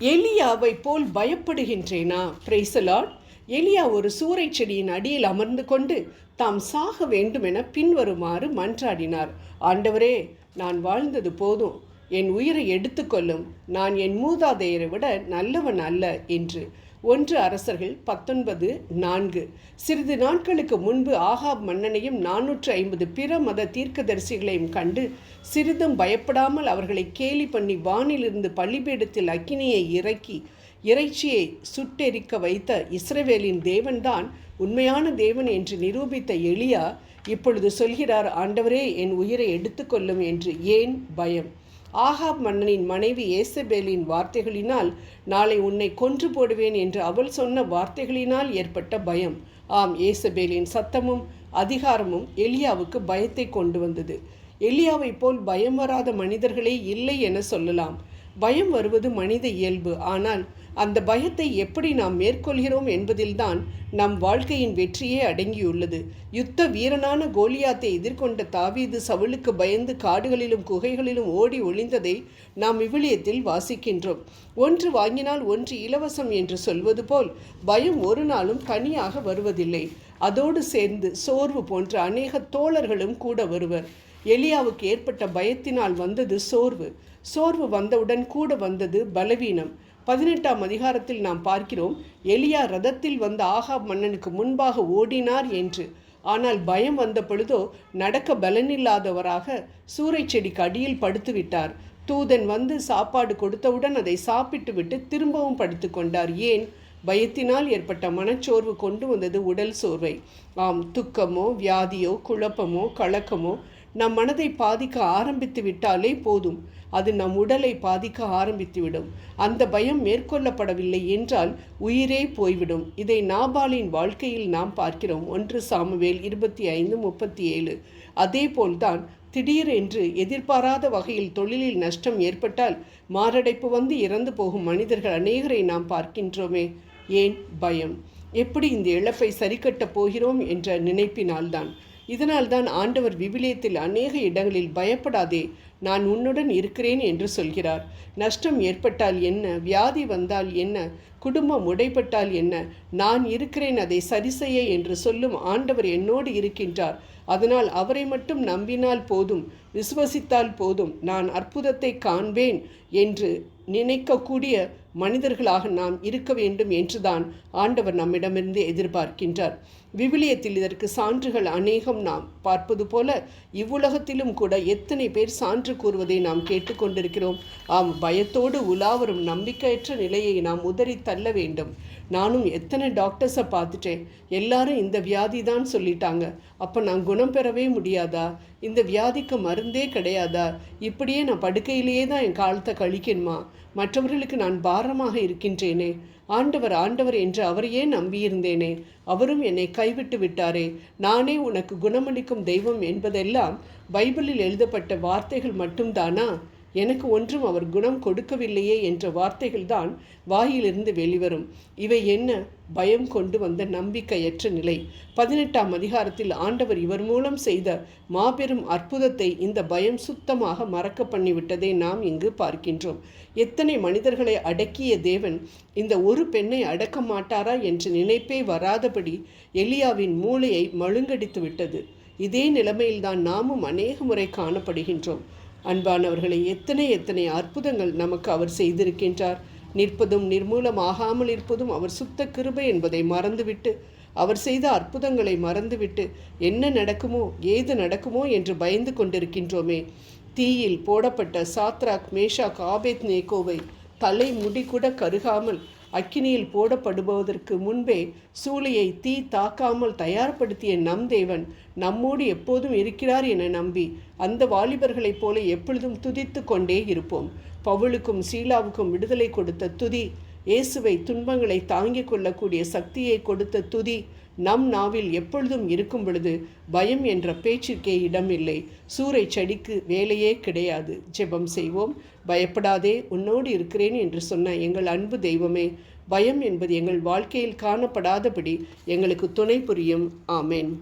எலியாவை போல் பயப்படுகின்றேனா? பிரைசலாட் எலியா ஒரு சூறை செடியின் அடியில் அமர்ந்து கொண்டு தாம் சாக வேண்டுமென பின்வருமாறு மன்றாடினார். ஆண்டவரே நான் வாழ்ந்தது போதும். என் உயிரை எடுத்துக்கொள்ளும் நான் என் மூதாதையரை விட நல்லவன் அல்ல என்று. ஒன்று அரசர்கள் பத்தொன்பது நான்கு. சிறிது நாட்களுக்கு முன்பு ஆகாப் மன்னனையும் நானூற்று ஐம்பது பிற மத தீர்க்கதரிசிகளையும் கண்டு சிறிதும் பயப்படாமல் அவர்களை கேலி பண்ணி வானிலிருந்து பள்ளிபீடத்தில் அக்கினியை இறக்கி இறைச்சியை சுட்டெரிக்க வைத்த இஸ்ரவேலின் தேவன்தான் உண்மையான தேவன் என்று நிரூபித்த எளியா இப்பொழுது சொல்கிறார் ஆண்டவரே என் உயிரை எடுத்துக்கொள்ளும் என்று. ஏன்? பயம். ஆகாப் மன்னனின் மனைவி ஏசபேலின் வார்த்தைகளினால் நாளை உன்னை கொன்று போடுவேன் என்று அவள் சொன்ன வார்த்தைகளினால் ஏற்பட்ட பயம். ஆம் ஏசபேலின் சத்தமும் அதிகாரமும் எலியாவுக்கு பயத்தை கொண்டு வந்தது. எலியாவை போல் பயம் வராத மனிதர்களே இல்லை என சொல்லலாம். பயம் வருவது மனித இயல்பு. ஆனால் அந்த பயத்தை எப்படி நாம் மேற்கொள்கிறோம் என்பதில்தான் நம் வாழ்க்கையின் வெற்றியே அடங்கியுள்ளது. யுத்த வீரனான கோலியாத்தை எதிர்கொண்ட தாவீது சவுளுக்கு பயந்து காடுகளிலும் குகைகளிலும் ஓடி ஒளிந்ததை நாம் விவிலியத்தில் வாசிக்கின்றோம். ஒன்று வாங்கினால் ஒன்று இலவசம் என்று சொல்வது போல் பயம் ஒரு நாளும் தனியாக வருவதில்லை. அதோடு சேர்ந்து சோர்வு போன்ற அநேக தோழர்களும் கூட வருவர். எலியாவுக்கு ஏற்பட்ட பயத்தினால் வந்தது சோர்வு. சோர்வு வந்தவுடன் கூட வந்தது பலவீனம். பதினெட்டாம் அதிகாரத்தில் நாம் பார்க்கிறோம் எலியா ரதத்தில் வந்த ஆகாப் மன்னனுக்கு முன்பாக ஓடினார் என்று. ஆனால் பயம் வந்த பொழுதோ நடக்க பலனில்லாதவராக சூறை செடிக்கு அடியில் படுத்து விட்டார். தூதன் வந்து சாப்பாடு கொடுத்தவுடன் அதை சாப்பிட்டு விட்டு திரும்பவும் படுத்து கொண்டார். ஏன்? பயத்தினால் ஏற்பட்ட மனச்சோர்வு கொண்டு வந்தது உடல் சோர்வை. ஆம் துக்கமோ வியாதியோ குழப்பமோ கலக்கமோ நம் மனதை பாதிக்க ஆரம்பித்து விட்டாலே போதும். அது நம் உடலை பாதிக்க ஆரம்பித்துவிடும். அந்த பயம் மேற்கொள்ளப்படவில்லை என்றால் உயிரே போய்விடும். இதை நாபாலின் வாழ்க்கையில் நாம் பார்க்கிறோம். ஒன்று சாமுவேல் இருபத்தி ஐந்து முப்பத்தி ஏழு. அதேபோல்தான் திடீரென்று எதிர்பாராத வகையில் தொழிலில் நஷ்டம் ஏற்பட்டால் மாரடைப்பு வந்து இறந்து போகும் மனிதர்கள் அநேகரை நாம் பார்க்கின்றோமே. ஏன் பயம்? எப்படி இந்த இழப்பை சரிக்கட்டப் போகிறோம் என்ற நினைப்பினால்தான். இதனால்தான் ஆண்டவர் விவிலியத்தில் அநேக இடங்களில் பயப்படாதே நான் உன்னுடன் இருக்கிறேன் என்று சொல்கிறார். நஷ்டம் ஏற்பட்டால் என்ன? வியாதி வந்தால் என்ன? குடும்பம் உடைப்பட்டால் என்ன? நான் இருக்கிறேன் அதை சரி செய்ய என்று சொல்லும் ஆண்டவர் என்னோடு இருக்கின்றார். அதனால் அவரை மட்டும் நம்பினால் போதும் விசுவசித்தால் போதும் நான் அற்புதத்தை காண்பேன் என்று நினைக்கக்கூடிய மனிதர்களாக நாம் இருக்க வேண்டும் என்றுதான் ஆண்டவர் நம்மிடமிருந்து எதிர்பார்க்கின்றார். விவிலியத்தில் இதற்கு சான்றுகள் அநேகம் நாம் பார்ப்பது போல இவ்வுலகத்திலும் கூட எத்தனை பேர் சான்று கூறுவதை நாம் கேட்டுக்கொண்டிருக்கிறோம். ஆம் பயத்தோடு உலாவரும் நம்பிக்கையற்ற நிலையை நாம் உதறி தள்ள வேண்டும். நானும் எத்தனை டாக்டர்ஸை பார்த்துட்டேன். எல்லாரும் இந்த வியாதி தான் சொல்லிட்டாங்க. அப்போ நான் குணம் பெறவே முடியாதா? இந்த வியாதிக்கு மருந்தே கிடையாதா? இப்படியே நான் படுக்கையிலேயே தான் என் காலத்தை கழிக்கணுமா? மற்றவர்களுக்கு நான் பா பாரமாக இருக்கின்றேனே. ஆண்டவர் ஆண்டவர் என்று அவரையே நம்பியிருந்தேனே. அவரும் என்னை கைவிட்டு விட்டாரே. நானே உனக்கு குணமளிக்கும் தெய்வம் என்பதெல்லாம் பைபிளில் எழுதப்பட்ட வார்த்தைகள் மட்டும்தானா? எனக்கு ஒன்றும் அவர் குணம் கொடுக்கவில்லையே என்ற வார்த்தைகள்தான் வாயிலிருந்து வெளிவரும். இவை என்ன? பயம் கொண்டு வந்த நம்பிக்கையற்ற நிலை. பதினெட்டாம் அதிகாரத்தில் ஆண்டவர் இவர் மூலம் செய்த மாபெரும் அற்புதத்தை இந்த பயம் சுத்தமாக மறக்க பண்ணிவிட்டதை நாம் இங்கு பார்க்கின்றோம். எத்தனை மனிதர்களை அடக்கிய தேவன் இந்த ஒரு பெண்ணை அடக்க மாட்டாரா என்ற நினைப்பே வராதபடி எலியாவின் மூளையை மழுங்கடித்து விட்டது இதே நிலைமையில்தான் நாமும் அநேக முறை காணப்படுகின்றோம். அன்பானவர்களை எத்தனை எத்தனை அற்புதங்கள் நமக்கு அவர் செய்திருக்கின்றார். நிற்பதும் நிர்மூலமாகாமல் இருப்பதும் அவர் சுத்த கிருபை என்பதை மறந்துவிட்டு அவர் செய்த அற்புதங்களை மறந்துவிட்டு என்ன நடக்குமோ ஏது நடக்குமோ என்று பயந்து கொண்டிருக்கின்றோமே. தீயில் போடப்பட்ட சாத்ராக் மேஷாக் ஆபேத் நேகோவை தலை முடி கூட கருகாமல் அக்கினியில் போடப்படுவதற்கு முன்பே சூளையை தீ தாக்காமல் தயார்படுத்திய நம் தேவன் நம்மோடு எப்போதும் இருக்கிறார் என நம்பி அந்த வாலிபர்களைப் போல எப்பொழுதும் துதித்து கொண்டே இருப்போம். பவுலுக்கும் சீலாவுக்கும் விடுதலை கொடுத்த துதி இயேசுவை துன்பங்களை தாங்கிக் கொள்ளக்கூடிய சக்தியை கொடுத்த துதி நம் நாவில் எப்பொழுதும் இருக்கும் பொழுது பயம் என்ற பேச்சிற்கே இடமில்லை. சூறை செடிக்கு வேலையே கிடையாது. ஜெபம் செய்வோம். பயப்படாதே உன்னோடு இருக்கிறேன் என்று சொன்ன எங்கள் அன்பு தெய்வமே பயம் என்பது எங்கள் வாழ்க்கையில் காணப்படாதபடி எங்களுக்கு துணை புரியும். ஆமேன்.